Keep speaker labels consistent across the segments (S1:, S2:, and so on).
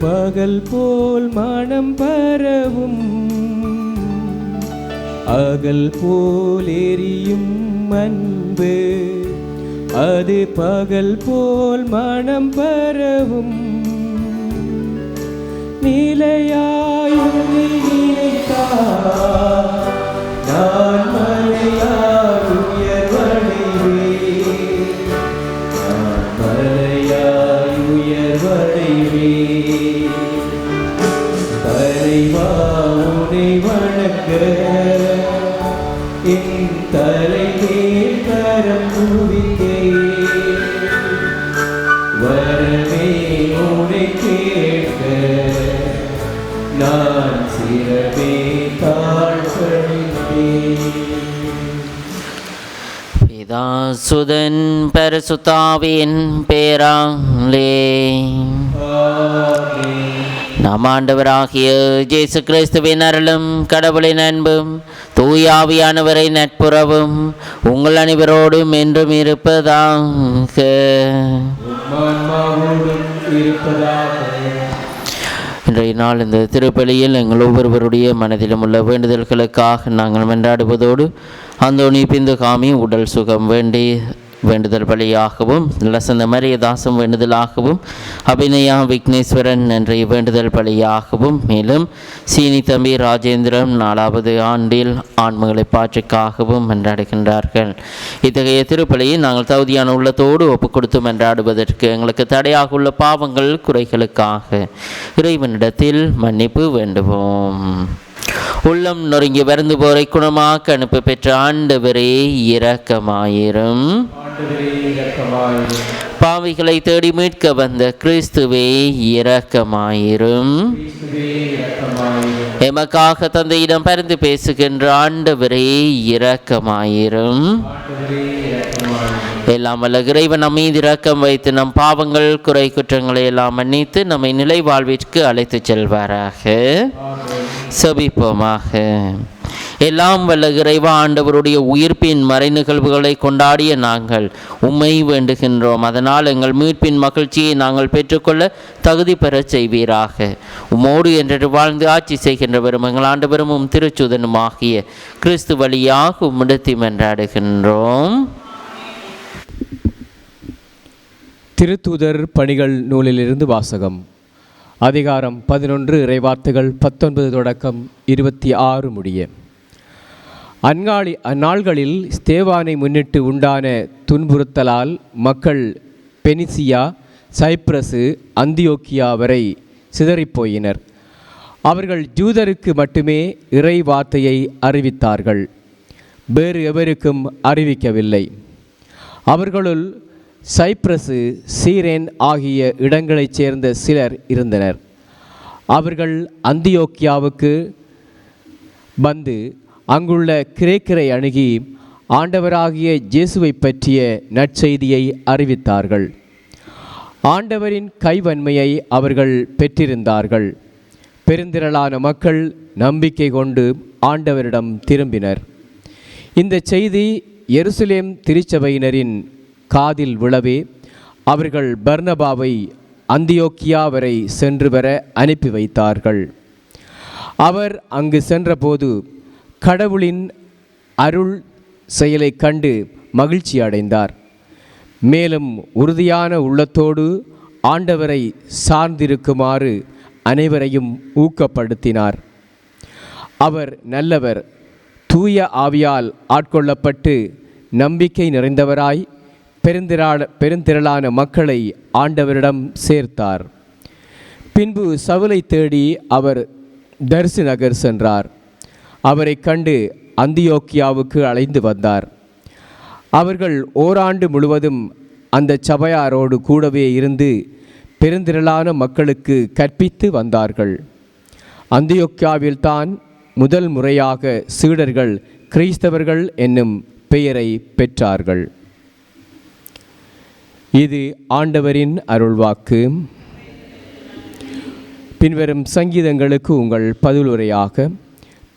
S1: பகல் போல் மனம் பரவும் அகல் போல் எரியும் அன்பு அது பகல் போல் மனம் பரவும் நிலையாயும் நினைத்தார்
S2: சுதன் பரிசுத்தாவின் பேராலே. நம் ஆண்டவராகிய இயேசு கிறிஸ்துவின் அருளும் கடவுளின் அன்பும் தூயாவியானவரை நட்புறவும் உங்கள் அனைவரோடும் என்றும் இருப்பதாக. இன்றைய நாள் இந்த திருப்பலியில் எங்கள் ஒவ்வொருவருடைய மனதிலும் உள்ள வேண்டுதல்களுக்காக நாங்கள் மன்றாடுவதோடு அந்தோணி பிந்து காமி உடல் சுகம் வேண்டி வேண்டுதல் பலியாகவும் லசந்த மரியதாசம் வேண்டுதலாகவும் அபிநயா விக்னேஸ்வரன் என்ற வேண்டுதல் பலியாகவும் மேலும் சீனி தம்பி ராஜேந்திரன் நாலாவது ஆண்டில் ஆன்மகளை பாற்றுக்காகவும் மன்றாடுகின்றார்கள். இத்தகைய திருப்பலியை நாங்கள் தகுதியான உள்ளத்தோடு ஒப்புக் கொடுத்து மன்றாடுவதற்கு எங்களுக்கு தடையாக உள்ள பாவங்கள் குறைகளுக்காக இறைவனிடத்தில் மன்னிப்பு வேண்டுவோம். உள்ளம் நொறுங்கி வருந்து போரை குணமாக்க அனுப்ப பெற்ற ஆண்டவரே இரக்கமாயிரும். பாவிகளை தேடி மீட்க வந்த கிறிஸ்துவே இரக்கமாயிரும். எமக்காக தந்தையிடம் பரிந்து பேசுகின்ற ஆண்டவரே இரக்கமாயிரும்.
S1: ஆண்டவரே இரக்கமாயிரும்
S2: எல்லாம் வல்ல இறைவன் நம் மீது இரக்கம் வைத்து நம் பாவங்கள் குறை குற்றங்களை எல்லாம் மன்னித்து நம்மை நிலை வாழ்விற்கு அழைத்துச் செல்வாராக. செபிப்போமாக. எல்லாம் வல்ல இறைவா ஆண்டவருடைய உயிர்ப்பின் மறை நிகழ்வுகளை கொண்டாடிய நாங்கள் உம்மை வேண்டுகின்றோம். அதனால் எங்கள் மீட்பின் மகிழ்ச்சியை நாங்கள் பெற்றுக்கொள்ள தகுதி பெறச் செய்வீராக. உம்மோடு என்று வாழ்ந்து ஆட்சி செய்கின்றவரும் எங்கள் ஆண்டவரும் உம் திருச்சுதனும் ஆகிய கிறிஸ்து வழியாக உம்மிடத்தி மன்றாடுகின்றோம்.
S1: திருத்தூதர் பணிகள் நூலிலிருந்து வாசகம். அதிகாரம் பதினொன்று இறைவார்த்தைகள் பத்தொன்பது தொடக்கம் இருபத்தி ஆறு முடிய. அந்நாளி அந்நாள்களில் ஸ்தேவானை முன்னிட்டு உண்டான துன்புறுத்தலால் மக்கள் பெனிசியா சைப்ரஸு அந்தியோக்கியா வரை சிதறிப்போயினர். அவர்கள் ஜூதருக்கு மட்டுமே இறை வார்த்தையை அறிவித்தார்கள். வேறு எவருக்கும் அறிவிக்கவில்லை. அவர்களுள் சைப்ரசு சீரேன் ஆகிய இடங்களைச் சேர்ந்த சிலர் இருந்தனர். அவர்கள் அந்தியோக்கியாவுக்கு வந்து அங்குள்ள கிரேக்கரை அணுகி ஆண்டவராகிய இயேசுவை பற்றிய நற்செய்தியை அறிவித்தார்கள். ஆண்டவரின் கைவன்மையை அவர்கள் பெற்றிருந்தார்கள். பெருந்திரளான மக்கள் நம்பிக்கை கொண்டு ஆண்டவரிடம் திரும்பினர். இந்த செய்தி எருசலேம் திருச்சபையினரின் காதில் விழவே அவர்கள் பர்னபாவை அந்தியோக்கியா வரை சென்று வர அனுப்பி வைத்தார்கள். அவர் அங்கு சென்றபோது கடவுளின் அருள் செயலைக் கண்டு மகிழ்ச்சி அடைந்தார். மேலும் உறுதியான உள்ளத்தோடு ஆண்டவரை சார்ந்திருக்குமாறு அனைவரையும் ஊக்கப்படுத்தினார். அவர் நல்லவர் தூய ஆவியால் ஆட்கொள்ளப்பட்டு நம்பிக்கை நிறைந்தவராய் பெருந்திராட பெருந்திரளான மக்களை ஆண்டவரிடம் சேர்த்தார். பின்பு சவுலை தேடி அவர் தர்சு நகர் சென்றார். அவரை கண்டு அந்தியோக்கியாவுக்கு அழைந்து வந்தார். அவர்கள் ஓராண்டு முழுவதும் அந்த சபையாரோடு கூடவே இருந்து பெருந்திரளான மக்களுக்கு கற்பித்து வந்தார்கள். அந்தியோக்கியாவில்தான் முதல் முறையாக சீடர்கள் கிறிஸ்தவர்கள் என்னும் பெயரை பெற்றார்கள். இது ஆண்டவரின் அருள்வாக்கு. பின்வரும் சங்கீதங்களுக்கு உங்கள் பதிலுரையாக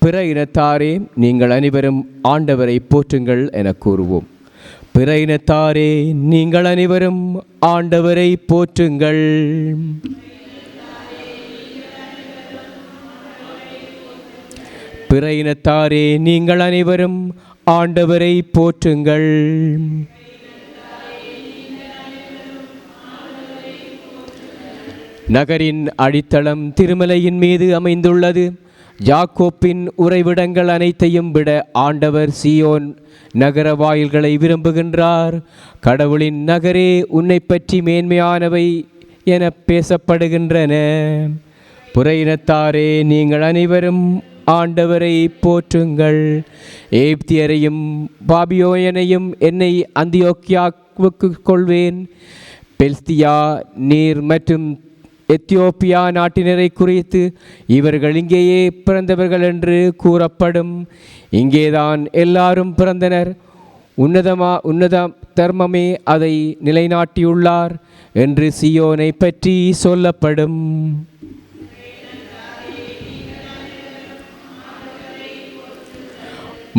S1: பிற இனத்தாரே நீங்கள் அனைவரும் ஆண்டவரை போற்றுங்கள் என கூறுவோம். பிற இனத்தாரே நீங்கள் அனைவரும் ஆண்டவரை போற்றுங்கள் பிற இனத்தாரே நீங்கள் அனைவரும் ஆண்டவரை போற்றுங்கள் நகரின் அடித்தளம் திருமலையின் மீது அமைந்துள்ளது. ஜாக்கோப்பின் உறைவிடங்கள் அனைத்தையும் விட ஆண்டவர் சியோன் நகர வாயில்களை விரும்புகின்றார். கடவுளின் நகரே உன்னை பற்றி மேன்மையானவை என பேசப்படுகின்றன. புறையினத்தாரே நீங்கள் அனைவரும் ஆண்டவரை போற்றுங்கள். ஏப்தியரையும் பாபியோயனையும் என்னை அந்தியோக்கியாவுக்கு கொள்வேன். பெல்ஸ்தியா நீர் மற்றும் எத்தியோப்பியா நாட்டினரை குறித்து இவர்கள் இங்கேயே பிறந்தவர்கள் என்று கூறப்படும். இங்கேதான் எல்லாரும் பிறந்தனர். உன்னதமா உன்னத தர்மமே அதை நிலைநாட்டியுள்ளார் என்று சியோனை பற்றி சொல்லப்படும்.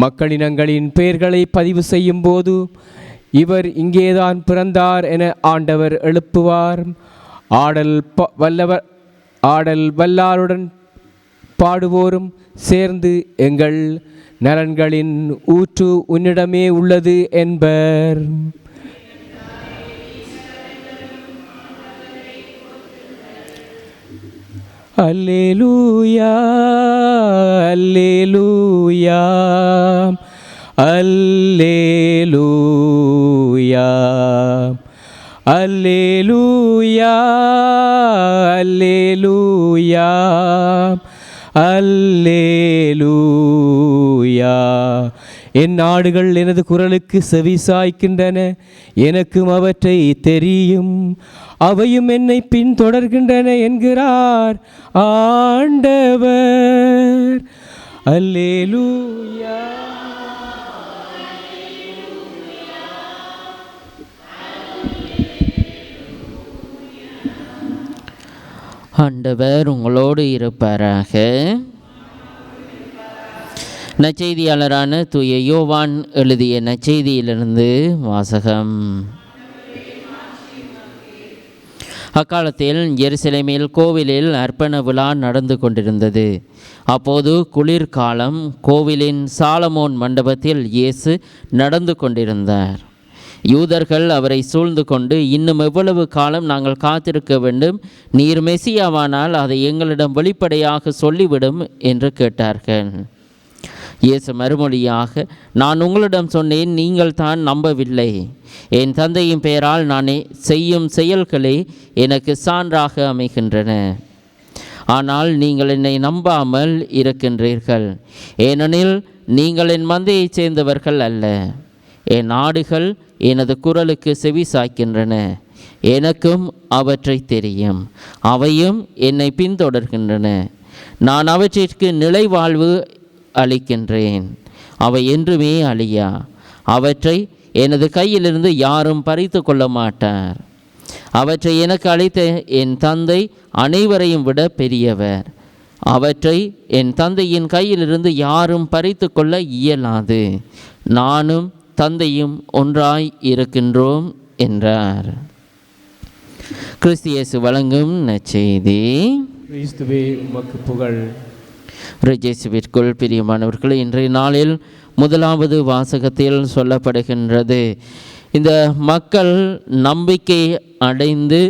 S1: மக்களினங்களின் பெயர்களை பதிவு செய்யும் போது இவர் இங்கேதான் பிறந்தார் என ஆண்டவர் எழுப்புவார். ஆடல் ப வல்லவர் ஆடல் வல்லாருடன் பாடுவோரும் சேர்ந்து எங்கள் நலன்களின் ஊற்று உன்னிடமே உள்ளது என்பர். அல்லேலூயா அல்லேலூயா அல்லேலூயா. அல்லேலூயா அல்லேலூயா அல்லேலூயா என் நாடுகள் எனது குரலுக்கு செவி சாய்க்கின்றன எனக்கும் அவற்றை தெரியும். அவையும் என்னை பின்தொடர்கின்றன என்கிறார் ஆண்டவர். அல்லேலூயா
S2: ஆண்டவர் உங்களோடு இருப்பாராக. நச்செய்தியாளரான தூய யோவான் எழுதிய நச்செய்தியிலிருந்து வாசகம். அக்காலத்தில் எருசலேமில் கோவிலில் அர்ப்பண விழா நடந்து கொண்டிருந்தது. அப்போது குளிர்காலம் கோவிலின் சாலமோன் மண்டபத்தில் இயேசு நடந்து கொண்டிருந்தார். யூதர்கள் அவரை சூழ்ந்து கொண்டு இன்னும் எவ்வளவு காலம் நாங்கள் காத்திருக்க வேண்டும்? நீர் மெசியாவானால் அதை எங்களிடம் வெளிப்படையாக சொல்லிவிடும் என்று கேட்டார்கள். இயேசு மறுமொழியாக நான் உங்களிடம் சொன்னேன் நீங்கள் தான் நம்பவில்லை. என் தந்தையின் பெயரால் நான் செய்யும் செயல்களே எனக்கு சான்றாக அமைகின்றன. ஆனால் நீங்கள் என்னை நம்பாமல் இருக்கின்றீர்கள். ஏனெனில் நீங்கள் என் மந்தையைச் சேர்ந்தவர்கள் அல்ல. என் நாடுகள் எனது குரலுக்கு செவி சாய்க்கின்றன எனக்கும் அவற்றை தெரியும். அவையும் என்னை பின்தொடர்கின்றன. நான் அவற்றிற்கு நிலைவாழ்வு அளிக்கின்றேன். அவை என்றுமே அழியா. அவற்றை எனது கையிலிருந்து யாரும் பறித்து கொள்ள மாட்டார். அவற்றை எனக்கு அளித்த என் தந்தை அனைவரையும் விட பெரியவர். அவற்றை என் தந்தையின் கையிலிருந்து யாரும் பறித்து கொள்ள இயலாது. நானும் தந்தையும் ஒன்றாய் இருக்கின்றோம் என்றார். கிறிஸ்தியேசு வழங்கும் நற்செய்தி.
S1: கிறிஸ்துவே உமக்கு புகழ்.
S2: ரிஜேசுவிற்குள் பிரியமானவர்கள் இன்றைய நாளில் முதலாவது வாசகத்தில் சொல்லப்படுகின்றது இந்த மக்கள் நம்பிக்கை அடைந்து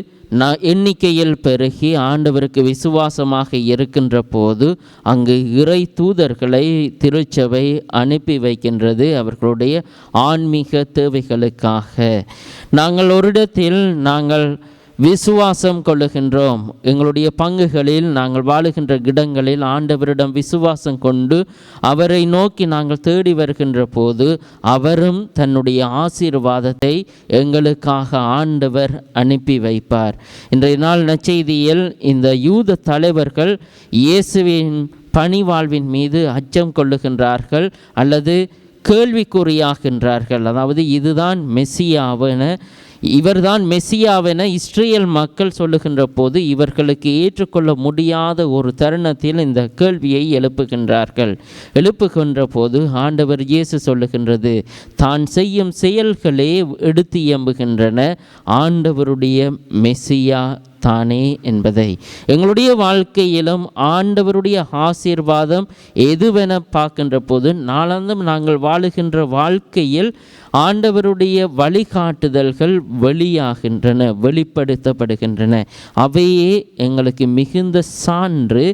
S2: நான் எண்ணிக்கையில் பெருகி ஆண்டவருக்கு விசுவாசமாக இருக்கின்ற போது அங்கு இறை தூதர்களை திருச்சபை அனுப்பி வைக்கின்றது அவர்களுடைய ஆன்மீக தேவைகளுக்காக. நாங்கள் ஒரு இடத்தில் நாங்கள் விசுவாசம் கொள்ளுகின்றோம். எங்களுடைய பங்குகளில் நாங்கள் வாழுகின்ற இடங்களில் ஆண்டவரிடம் விசுவாசம் கொண்டு அவரை நோக்கி நாங்கள் தேடி வருகின்ற போது அவரும் தன்னுடைய ஆசீர்வாதத்தை எங்களுக்காக ஆண்டவர் அனுப்பி வைப்பார். இன்றைய நாள் நச்செய்தியில் இந்த யூத தலைவர்கள் இயேசுவின் பணிவாழ்வின் மீது அச்சம் கொள்ளுகின்றார்கள் அல்லது கேள்விக்குறியாகின்றார்கள். அதாவது இதுதான் மெஸ்ஸியாவென இவர்தான் மெஸ்ஸியாவென இஸ்ரேல் மக்கள் சொல்லுகின்ற போது இவர்களுக்கு ஏற்றுக்கொள்ள முடியாத ஒரு தருணத்தில் இந்த கேள்வியை எழுப்புகின்றார்கள். எழுப்புகின்ற போது ஆண்டவர் இயேசு சொல்லுகின்றது தான் செய்யும் செயல்களே எடுத்து இயம்புகின்றன. ஆண்டவருடைய மெஸ்ஸியா தானே என்பதை. எங்களுடைய வாழ்க்கையிலும் ஆண்டவருடைய ஆசீர்வாதம் எதுவென பார்க்கின்ற போது நாளாந்தும் நாங்கள் வாழுகின்ற வாழ்க்கையில் ஆண்டவருடைய வழிகாட்டுதல்கள் வெளியாகின்றன வெளிப்படுத்தப்படுகின்றன. அவையே எங்களுக்கு மிகுந்த சான்று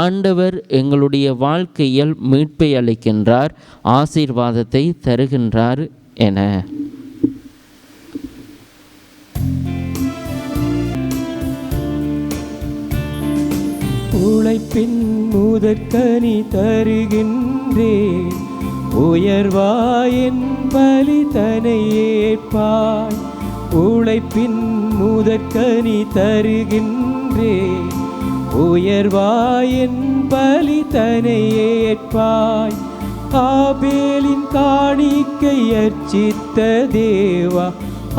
S2: ஆண்டவர் எங்களுடைய வாழ்க்கையில் மீட்பை அளிக்கின்றார் ஆசீர்வாதத்தை தருகின்றார் என.
S1: உழைப்பின் முதற்கனி தருகின்றேன் உயர்வாயின் பலி தனை ஏற்பாய் உழைப்பின் முதற்கனி தருகின்றேன் உயர்வாயின் பலி தனை ஏற்பாய். ஆபேலின் காணிக்கை அர்ச்சித்த தேவா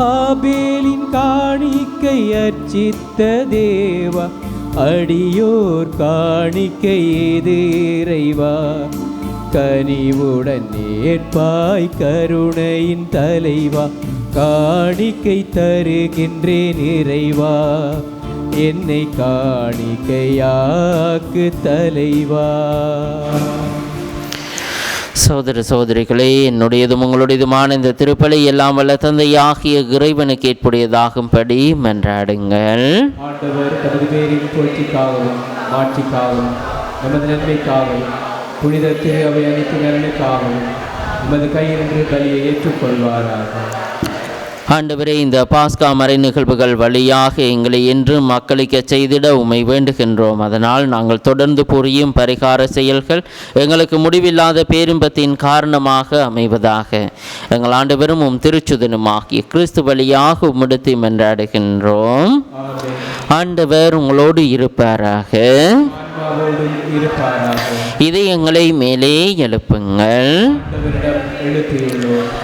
S1: ஆபேலின் காணிக்கை அர்ச்சித்த தேவா அடியோர் காணிக்கை எதிரைவா கனிவுடன் ஏற்பாய் கருணையின் தலைவா. காணிக்கை தருகின்றேன் இறைவா. என்னை காணிக்கையாக்கு தலைவா.
S2: சகோதர சகோதரிகளே என்னுடையதும் உங்களுடையதுமான இந்த திருப்பலை எல்லாம் வல்ல தந்தையாகிய இறைவனுக்கு ஏற்புடையதாகும்படி மன்றாடுங்கள்.
S1: ஆண்டவர் நமது நன்மைக்காகவும் புனித திரு அவை அனைத்து நன்மைக்காகவும் நமது கையிலிருந்து பலியை ஏற்றுக்கொள்வாராக.
S2: ஆண்டவரே இந்த பாஸ்கா மறை நிகழ்வுகள் வழியாக எங்களை என்றும் மக்களிக்க செய்திட உமை வேண்டுகின்றோம். அதனால் நாங்கள் தொடர்ந்து புரியும் பரிகார செயல்கள் எங்களுக்கு முடிவில்லாத பேரின்பத்தின் காரணமாக அமைவதாக எங்கள் ஆண்டவரும் உம் திருச்சுதனுமாகிய கிறிஸ்து வழியாக உம்மிடத்தை மன்றாடுகின்றோம். ஆண்டவர் உங்களோடு இருப்பாராக.
S1: ஆன்மாவோடும் இருப்பாராக.
S2: இதை எங்களை மேலே எழுப்புங்கள்.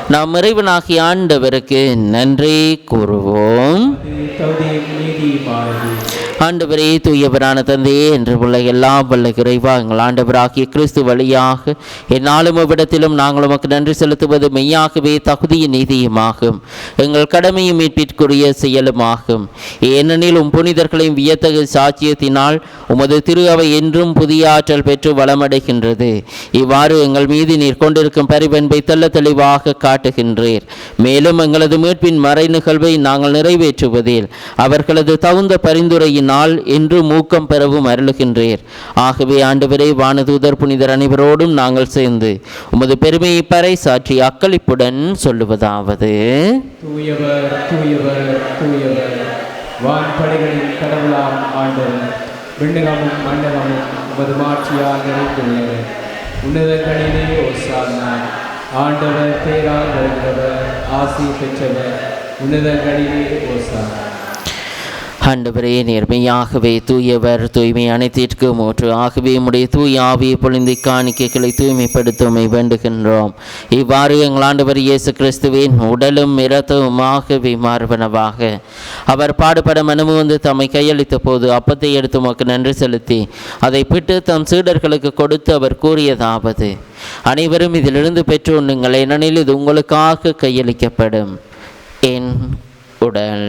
S2: நாம் இறைவனாகிய ஆண்டவருக்கு நன்றி கூறுவோம். ஆண்டவரே தூயவரான தந்தையே என்று உள்ள எல்லாம் வல்ல குறைவா எங்கள் ஆண்டவராகிய கிறிஸ்து வழியாக என்னாலும் இவ்விடத்திலும் நாங்கள் உமக்கு நன்றி செலுத்துவது மெய்யாகவே தகுதியும் நீதியுமாகும். எங்கள் கடமையும் மீட்பிற்குரிய செயலுமாகும். ஏனெனில் உம் புனிதர்களையும் வியத்தகு சாட்சியத்தினால் உமது திரு அவை என்றும் புதிய ஆற்றல் பெற்று வளமடைகின்றது. இவ்வாறு எங்கள் மீது நீர் கொண்டிருக்கும் பரிபண்பை தெல்ல தெளிவாக காட்டுகின்றீர். மேலும் எங்களது மீட்பின் மறை நிகழ்வை நாங்கள் நிறைவேற்றுவதில் அவர்களது தகுந்த பரிந்துரையின் நாள் என்று மூக்கம் பெறவும் அருளுகின்றீர். ஆகவே ஆண்டவரே வானதூதர் புனிதர் அனைவரோடும் நாங்கள் சேர்ந்து உமது பெருமையை பறை சாற்றி அக்களிப்புடன் சொல்லுவதாவது.
S1: தூயவர் தூயவர் தூயவர். வான்படைகளின் கடவுளாம் ஆண்டவர். விண்ணகமும் மண்டலமும் உமது மாட்சியால் நிறைந்துள்ளது உன்னதங்களிலே ஓசானா. ஆண்டவர் பேரால் வருகிறவர் ஆசி பெற்றவர். உன்னதங்களிலே ஓசானா.
S2: ஆண்டவரே நேர்மையாகவே தூயவர் தூய்மை அனைத்திற்கு மூன்று ஆகவே உடைய தூய் ஆவியை பொழிந்து காணிக்கைகளை தூய்மைப்படுத்துமை வேண்டுகின்றோம். இவ்வாறு எங்கள் ஆண்டவர் இயேசு கிறிஸ்துவின் உடலும் இரத்தவுமாகவே மாறுவனவாக. அவர் பாடுபட மனமு வந்து தம்மை கையளித்த போது அப்பத்தை எடுத்து உமக்கு நன்றி செலுத்தி அதை பிட்டு தம் சீடர்களுக்கு கொடுத்து அவர் கூறியதாவது அனைவரும் இதிலிருந்து பெற்று உண்ணுங்கள் ஏனெனில் இது உங்களுக்காக கையளிக்கப்படும். என் உடல்.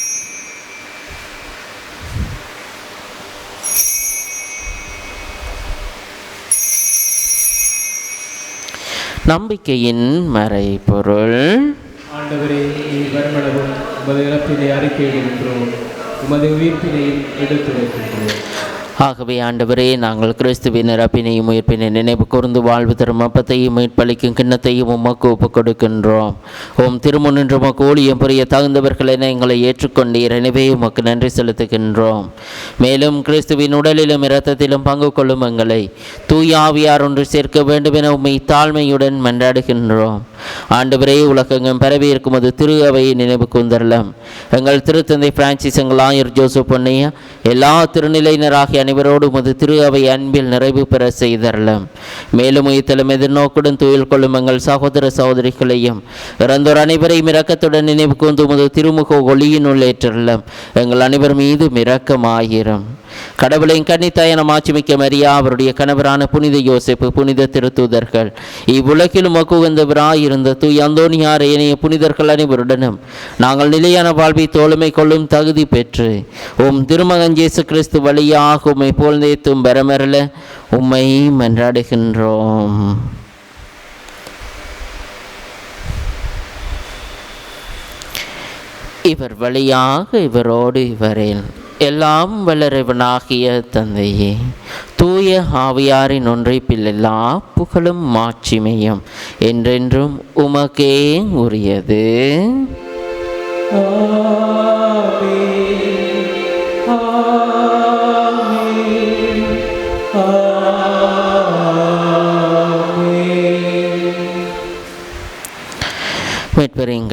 S2: நம்பிக்கையின் மறைபொருள்.
S1: ஆண்டவரே நீ வருமளவும் உமது இறப்பினை அறிக்கையிடுகின்றோம். உமது உயிர்ப்பினையும் எடுத்துரைக்கின்றோம்.
S2: ஆகவே ஆண்டவரே நாங்கள் கிறிஸ்துவின் இறப்பினையும் உயிர்ப்பினை நினைவு கூர்ந்து வாழ்வு தரும் அப்பத்தையும் மீட்பளிக்கும் கிண்ணத்தையும் உமக்கு ஒப்புக் கொடுக்கின்றோம் உம் திருமுன்னின்று உமக்கு ஊழியம் புரிய தகுந்தவர்கள் என எங்களை ஏற்றுக்கொண்டீர். எனவே உமக்கு நன்றி செலுத்துகின்றோம். மேலும் கிறிஸ்துவின் உடலிலும் இரத்தத்திலும் பங்கு கொள்ளும் எங்களை தூயாவியார் ஒன்று சேர்க்க வேண்டும் என உம்மை தாழ்மையுடன் மன்றாடுகின்றோம். ஆண்டவரே உலகெங்கும் பரவி இருக்கும் அது திரு அவையை நினைவு கூந்தரலாம் எங்கள் திருத்தந்தை பிரான்சிஸ் எங்கள் ஆயர் ஜோசப் பொன்னையா எல்லா திருநிலையினராகிய அனைவரோடு உமது திரு அவை அன்பில் நிறைவு பெற செய்தரலாம். மேலும் உயிர்த்தலும் எதிர்நோக்குடன் துயில் கொள்ளும் எங்கள் சகோதர சகோதரிகளையும் இறந்தோர் அனைவரையும் இரக்கத்துடன் நினைவு கூர்ந்து உமது திருமுக ஒளியினுள் ஏற்றலாம் எங்கள் அனைவர் மீது இரக்கமாயிரும். கடவுளின் கன்னித்தாயன மாட்சிமிக்க மரியா அவருடைய கணவரான புனித யோசிப்பு புனித திருத்தூதர்கள். இவ்வுலகிலும் மக்குவந்தவராயிருந்த தூய் அந்தோனியார் ஏனைய புனிதர்கள் அனைவருடனும் நாங்கள் நிலையான வாழ்வை தோழமை கொள்ளும் தகுதி பெற்று உம் திருமகன் ஜேசு கிறிஸ்து வழியாக உம்மை போல்ந்தேத்தும் பெறமரல உம்மை மன்றாடுகின்றோம். இவர் வழியாக இவரோடு இவரேன். எல்லாம் வளரவனாகிய தந்தையே. தூய ஆவியாரின் ஒன்றைப்பில் எல்லா புகழும் மாட்சிமையும் என்றென்றும் உமக்கே உரியது.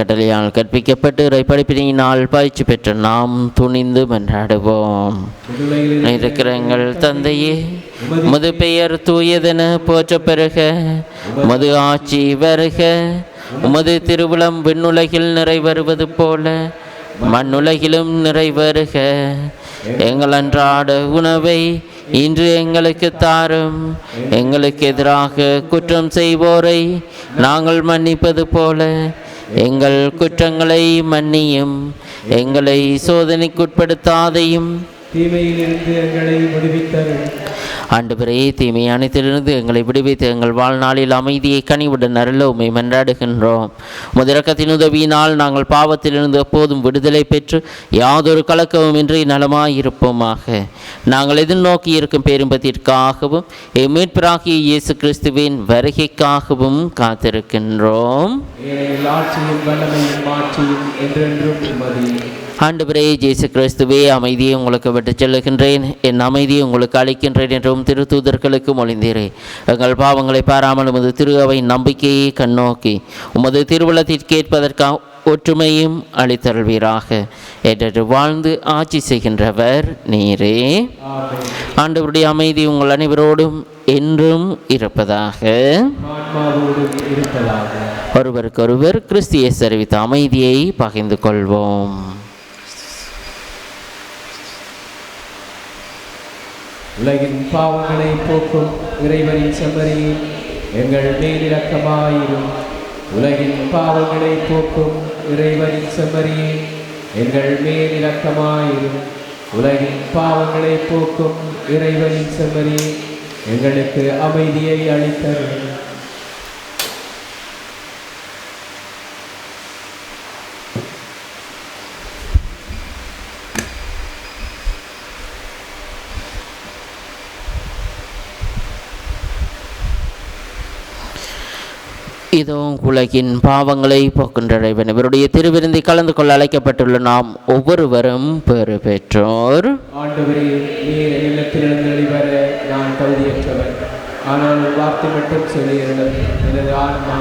S2: கடலையால் கற்பிக்கப்பட்டு இறைப்படிப்பினால் பயிற்சி பெற்ற நாம் துணிந்து மன்றாடுவோம். இருக்கிற எங்கள் தந்தையே முது பெயர் தூயதென போற்ற பெறுக. மது ஆட்சி வருக. உமது திருவிழம் விண்ணுலகில் நிறைவேறுவது போல மண்ணுலகிலும் நிறைவேறுக எங்கள் அன்றாட உணவை இன்று எங்களுக்கு தாரும். எங்களுக்கு எதிராக குற்றம் செய்வோரை நாங்கள் மன்னிப்பது போல எங்கள் குற்றங்களை மன்னியும் எங்களை சோதனைக்குட்படுத்தாதையும்
S1: தீமையிலிருந்து எங்களை விடுவித்தரும்
S2: ஆண்டு பிறையே தீமை அனைத்திலிருந்து எங்களை விடுவித்து எங்கள் வாழ்நாளில் அமைதியை கனிவுடன் அருள மன்றாடுகின்றோம். முதலக்கத்தின் உதவியினால் நாங்கள் பாவத்திலிருந்து எப்போதும் விடுதலை பெற்று யாதொரு கலக்கமுமின்றி நலமாயிருப்போமாக. நாங்கள் எதிர்நோக்கி இருக்கும் பேரும்பத்திற்காகவும் எம்மீட்பராகிய இயேசு கிறிஸ்துவின் வருகைக்காகவும் காத்திருக்கின்றோம்.
S1: என்றென்றும்
S2: ஆண்டவரே இயேசு கிறிஸ்துவே அமைதியை உங்களுக்கு விட்டுச் செல்லுகின்றேன். என் அமைதியை உங்களுக்கு அளிக்கின்றேன் என்றும் திருத்தூதர்களுக்கு மொழிந்தீரே. எங்கள் பாவங்களை பாராமல் உமது திரு அவை நம்பிக்கையை கண்ணோக்கி உமது திருவுளத்திற்கு கேட்பதற்காக ஒற்றுமையும் அளித்தருள்வீராக. என்று வாழ்ந்து ஆட்சி செய்கின்றவர் நீரே. ஆண்டவருடைய அமைதி உங்கள் அனைவரோடும் என்றும் இருப்பதாக. ஒருவருக்கொருவர் கிறிஸ்து இயேசு அறிவித்த அமைதியை பகிர்ந்து கொள்வோம்.
S1: உலகின் பாவங்களை போக்கும் இறைவனின் செம்மறியே எங்கள் மேலிறக்கமாயிரும் உலகின் பாவங்களை போக்கும் இறைவனின் செம்மறியே எங்கள் மேலிறக்கமாயிரும் உலகின் பாவங்களை போக்கும் இறைவனின் செம்மறியே எங்களுக்கு அமைதியை அளித்தரும்
S2: இதோ உலகின் பாவங்களை போக்கின்றடைவன். இவருடைய திருவிருந்தி கலந்து கொள்ள அழைக்கப்பட்டுள்ள நாம் ஒவ்வொருவரும் பெறு பெற்றோர்
S1: ஆனால் வார்த்தை மட்டும் சொல்லியிருந்தது எனது ஆன்மா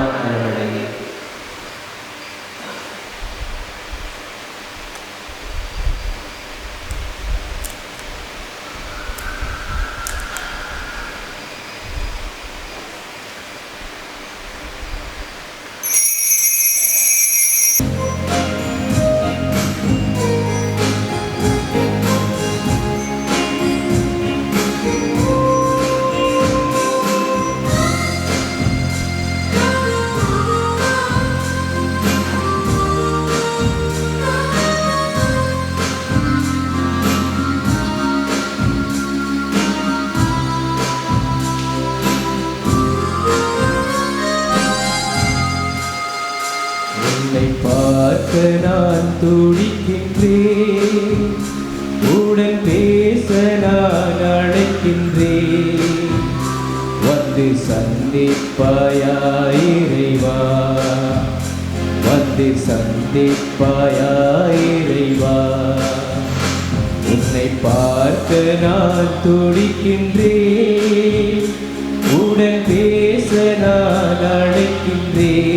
S1: பார்க்க நான் துடிக்கின்றேன். உடன் பேச நான் அழைக்கின்றேன். வந்து சந்திப்பாயா இறைவா. வந்து சந்திப்பாயா இறைவா. உன்னை பார்க்க நான் துடிக்கின்றேன். உடன் பேச நான் அழைக்கின்றேன்.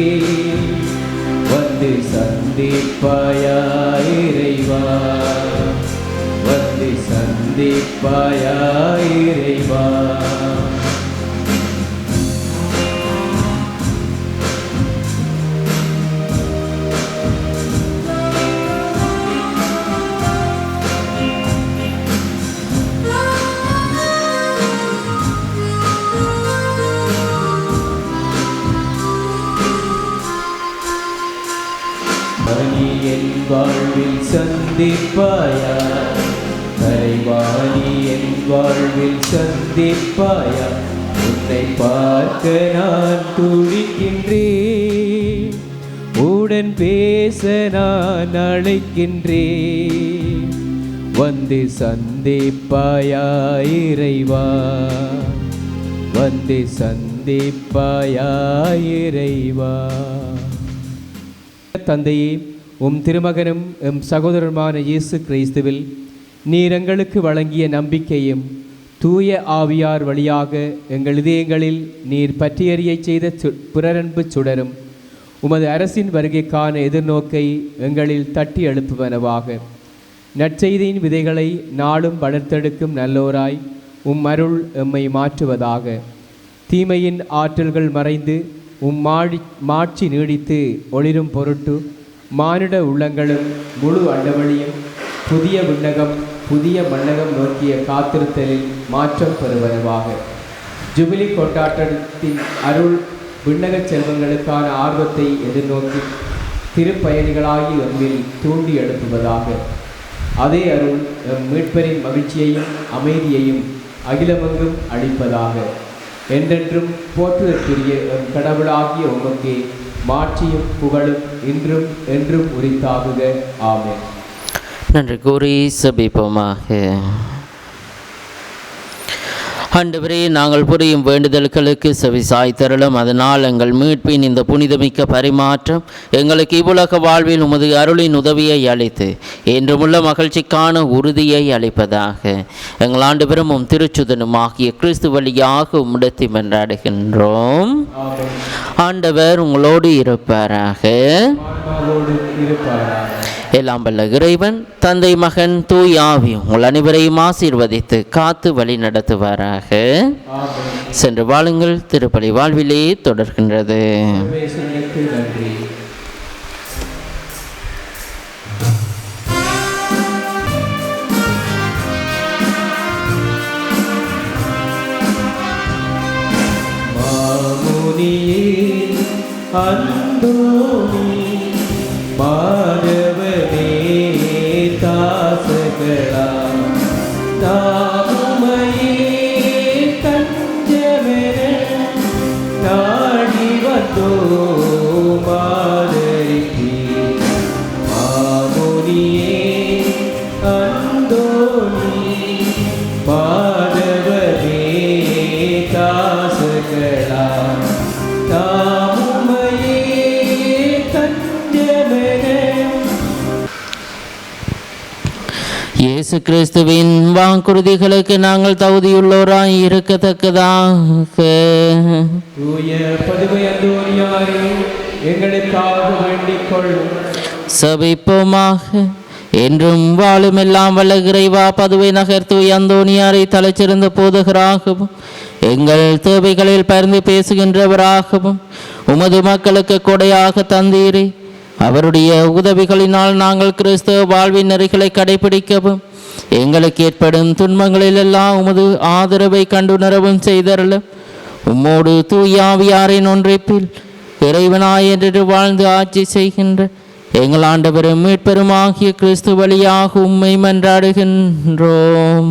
S1: சந்திப்பாயிரைவா வந்து சந்திப்பாயிரைவா பணி சந்திப்பாயா? தலைவாணி என் வாழ்வில் சந்திப்பாயா? உன்னை பார்க்க நான் துடிக்கின்றேன். உடன் பேச நான் அழைக்கின்றேன். வந்து சந்திப்பாயா இறைவா? வந்து சந்திப்பாயா இறைவா? தந்தையே உம் திருமகனும் எம் சகோதரருமான இயேசு கிறிஸ்துவில் நீர் எங்களுக்கு வழங்கிய நம்பிக்கையும் தூய ஆவியார் வழியாக எங்கள் இதயங்களில் நீர் பற்றியறிய செய்த சு பிறரன்பு சுடரும். உமது அரசின் வருகைக்கான எதிர்நோக்கை எங்களில் தட்டி எழுப்புவனவாக. நற்செய்தியின் விதைகளை நாளும் வளர்த்தெடுக்கும் நல்லோராய் உம் அருள் எம்மை மாற்றுவதாக. தீமையின் ஆற்றல்கள் மறைந்து உம் மாடி மாட்சி நீடித்து ஒளிரும் பொருட்டு மானிட உள்ளங்களும் முழு அண்டவழியும் புதிய விண்ணகம் புதிய மண்ணகம் நோக்கிய காத்திருத்தலில் மாற்றம் பெறுவனவாக. ஜூபிலி கொண்டாட்டத்தின் அருள் விண்ணகச் செல்வங்களுக்கான ஆர்வத்தை எதிர்நோக்கி திருப்பயணிகளாகி எம்மில் தூண்டி எழுப்புவதாக. அதே அருள் மீட்பரின் மகிழ்ச்சியையும் அமைதியையும் அகிலமெங்கும் அளிப்பதாக. என்றென்றும் போற்றுதற்குரிய எம் கடவுளாகிய உமக்கே மாற்றியும் புகழும் இன்றும் என்றும் உரித்தாகுக. ஆமே
S2: நன்றி கூறி சபிப்பமாக. ஆண்டவரே நாங்கள் புரியும் வேண்டுதல்களுக்கு செவி சாய்த்தருளும். அதனால் எங்கள் மீட்பின் இந்த புனிதமிக்க பரிமாற்றம் எங்களுக்கு இவ்வுலக வாழ்வில் உமது அருளின் உதவியை அளித்து என்றுமுள்ள மகிழ்ச்சிக்கான உறுதியை அளிப்பதாக. எங்கள் ஆண்டவரும் உம் திருச்சுதனும் ஆகிய கிறிஸ்து வழியாக உம்மிடத்தை மன்றாடுகின்றோம். ஆண்டவர் உங்களோடு இருப்பாராக. எல்லாம் வல்ல இறைவன் தந்தை மகன் தூய் ஆவி உங்கள் அனைவரையும் ஆசீர்வதித்து காத்து வழி நடத்துவாராக. சென்று வாழுங்கள் திருப்பலி வாழ்விலே தொடர்கின்றது. கிறிஸ்துவின் வாக்குறுதிகளுக்கு நாங்கள் தகுதியுள்ளோராய் இருக்கத்தக்கதாக. சபிப்போமாக. என்றும் வாழும் எல்லாம் வல்ல இறைவா பதுவை நகர் தூய் அந்தோனியாரை தலைச்சிறந்த போதகராகவும் எங்கள் தேவைகளில் பரிந்து பேசுகின்றவராகவும் உமது மக்களுக்கு கொடையாக தந்தீரே. அவருடைய உதவிகளினால் நாங்கள் கிறிஸ்தவ வாழ்வின் நெறிகளை கடைபிடிக்கவும் எங்களுக்கு ஏற்படும் துன்பங்களிலெல்லாம் உமது ஆதரவை கண்டுணரவும் செய்தருளும் உம்மோடு தூயாவியாரின் ஒன்றைப்பில் இறைவனாய் என்று வாழ்ந்து ஆட்சி செய்கின்ற எங்கள் ஆண்டவரும் மீட்பெருமாகிய கிறிஸ்து வழியாக உண்மை மன்றாடுகின்றோம்.